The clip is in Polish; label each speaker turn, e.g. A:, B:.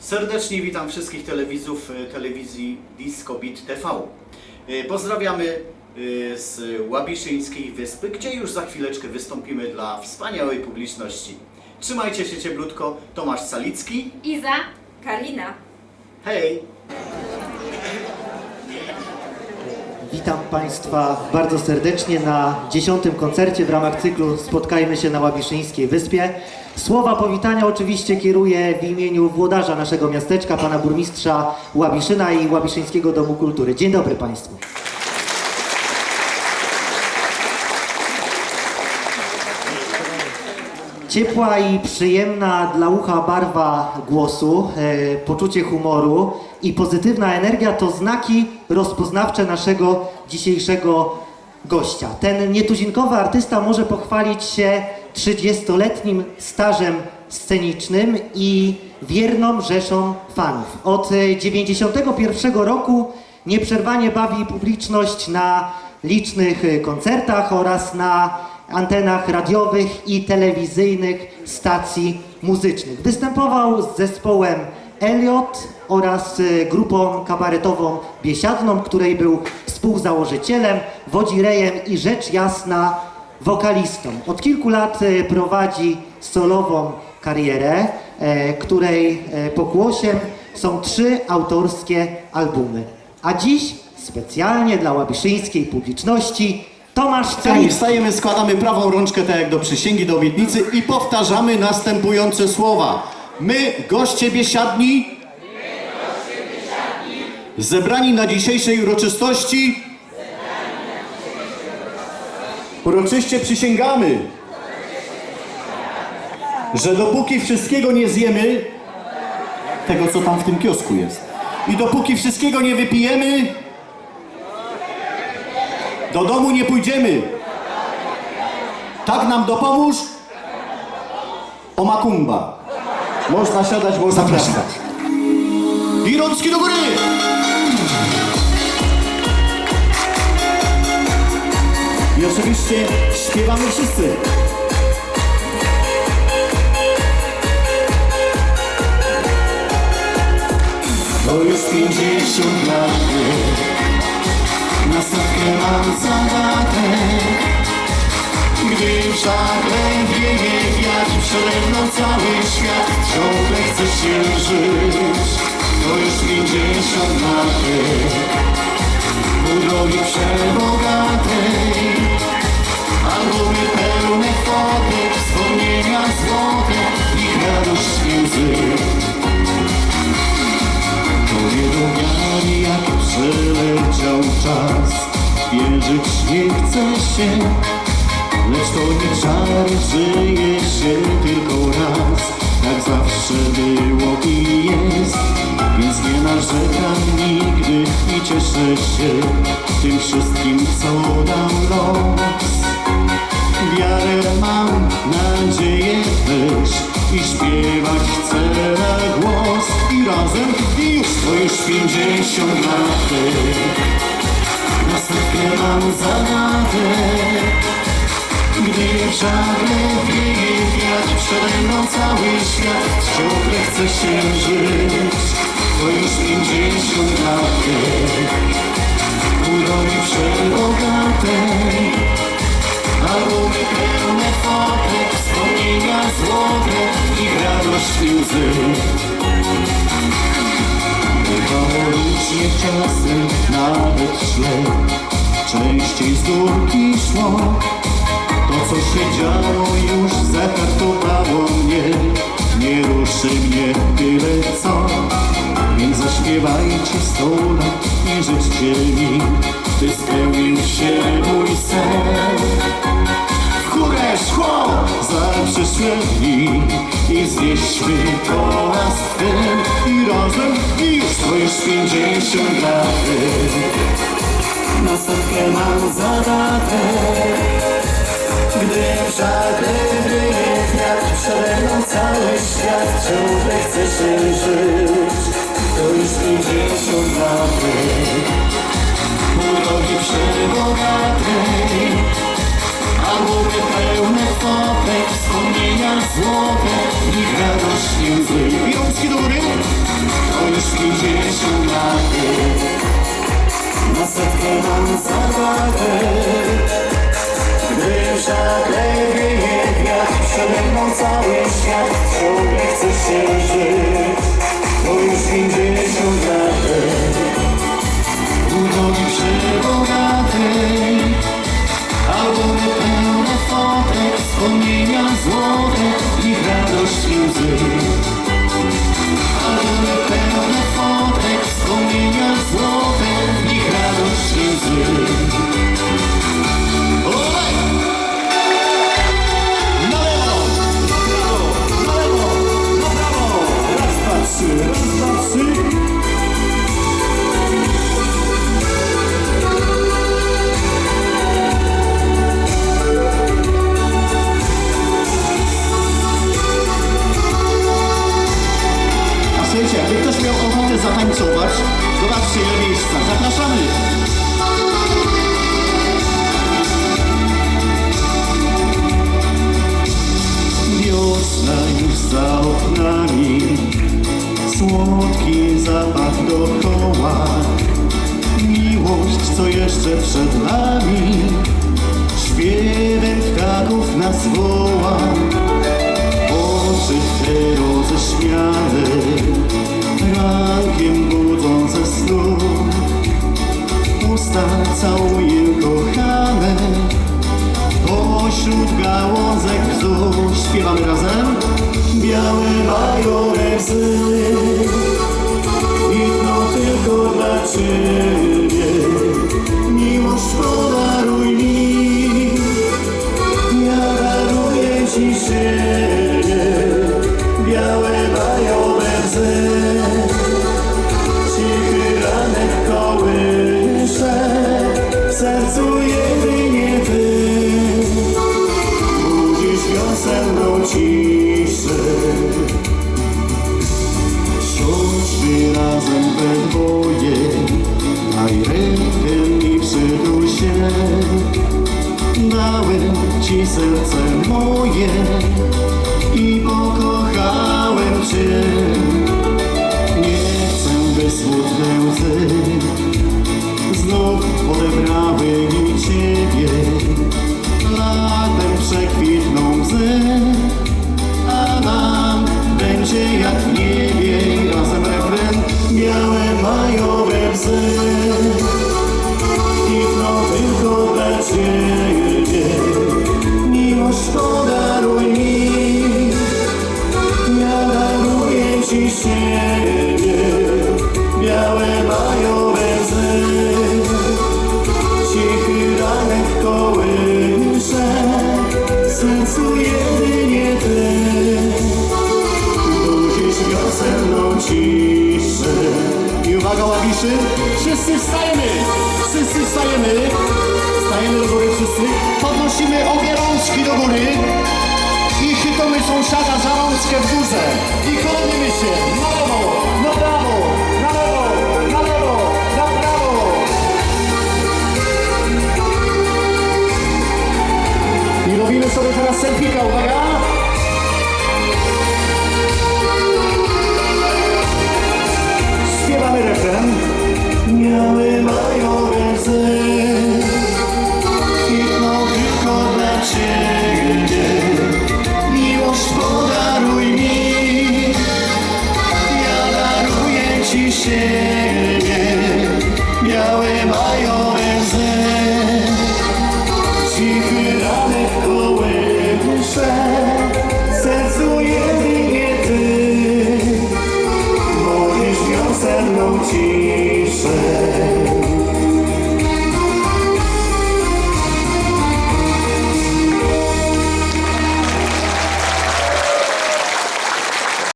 A: Serdecznie witam wszystkich telewizów e, telewizji Disco Beat TV. E, Pozdrawiamy e, z Łabiszyńskiej Wyspy, gdzie już za chwileczkę wystąpimy dla wspaniałej publiczności. Trzymajcie się cieplutko, Tomasz Salicki.
B: Iza.
C: Karina.
A: Hej!
D: Witam Państwa bardzo serdecznie na dziesiątym koncercie w ramach cyklu Spotkajmy się na Łabiszyńskiej Wyspie. Słowa powitania oczywiście kieruję w imieniu włodarza naszego miasteczka, pana burmistrza Łabiszyna i Łabiszyńskiego Domu Kultury. Dzień dobry Państwu. Ciepła i przyjemna dla ucha barwa głosu, e, poczucie humoru i pozytywna energia to znaki rozpoznawcze naszego dzisiejszego gościa. Ten nietuzinkowy artysta może pochwalić się 30-letnim stażem scenicznym i wierną rzeszą fanów. Od e, 91 roku nieprzerwanie bawi publiczność na licznych koncertach oraz na antenach radiowych i telewizyjnych stacji muzycznych. Występował z zespołem Elliot oraz e, grupą kabaretową Biesiadną, której był współzałożycielem, wodzirejem i rzecz jasna wokalistą. Od kilku lat e, prowadzi solową karierę, e, której pokłosiem są trzy autorskie albumy. A dziś specjalnie dla łabiszyńskiej publiczności Tomasz
E: Sami
D: Celicki.
E: wstajemy, składamy prawą rączkę tak jak do przysięgi, do obietnicy i powtarzamy następujące słowa. My, goście biesiadni, zebrani na dzisiejszej uroczystości, uroczyście przysięgamy, że dopóki wszystkiego nie zjemy, tego co tam w tym kiosku jest, i dopóki wszystkiego nie wypijemy, do domu nie pójdziemy. Tak nam dopomóż. O makumba. Można siadać, można
D: Zapraszam.
E: klaskać. I rączki do góry. I oczywiście śpiewamy wszyscy. To już pięćdziesiąt lat. Na setkę mam zadatek Gdy w żagle wieje wiatr Przede mną cały świat. Ciągle chce się żyć To już pięćdziesiąt lat. U drogi przebogatej Albumy pełne fotek Wspomnienia złote radość i nie do wiary, jak przeleciał czas Wierzyć nie chce się Lecz to nie czar, żyje się tylko raz. Tak zawsze było i jest. Więc nie narzekam nigdy I cieszę się tym wszystkim, co dał los. Wiarę mam, nadzieję też I śpiewać chcę na głos. I razem i już to już pięćdziesiąt lat. Na setkę mam zadatek Gdy w żagle wieje wiatr Przede mną cały świat Ciągle chce się żyć To już pięćdziesiąt lat U drogi przebogatej Albumy pełne fotek, wspomnienia złote Ich radość i łzy Bywało czasem, nawet źle Częściej z górki szło co się działo już zakartowało mnie. Nie ruszy mnie tyle co. Więc zaśpiewajcie sto lat i życzcie mi By spełnił się mój sen. W górę szło za przyszłe dni i znieśmy toast ten i razem już to już pięćdziesiąt lat. Na setkę mam zadatek gdy żaglewy jest wiatr, przede mną cały świat. Ciągle chce się żyć, to już pięćdziesiąt lat Urogi przebogatej, a głowy pełne fopek Wspomnienia złote. I radość niezły Jączki do góry! To już pięćdziesiąt lat Na setkę mam zabawę Zagraj wieje wiatr, przelegną cały świat. Słodki zapach dookoła. Miłość, co jeszcze przed nami, śpiewem ptaków nas woła. Oczy te roześmiane, rankiem budzą ze snu. Usta całuje kochane, Pośród gałązek bzu śpiewamy razem Białe majowe łzy ciszę. Siądźmy razem we dwoje. Daj rękę mi przytul się. Dałem Ci serce moje I pokochałem Cię. Nie chcę, by smutne łzy. Znów odebrały mi Ciebie. Latem przekwitną łzy A nam będzie jak niebie I razem refren. Białe majowe łzy Kwitną tylko dla Ciebie Miłość podaruj mi Ja daruję Ci siebie. Białe ławiszy Wszyscy wstajemy! Wszyscy wstajemy! Stajemy do góry wszyscy. Podnosimy obie rączki do góry. I chytamy sąsiada za rączkę w górze. I klonimy się na lewo, na prawo, na lewo, na lewo, na prawo. I robimy sobie teraz selfika, uwaga!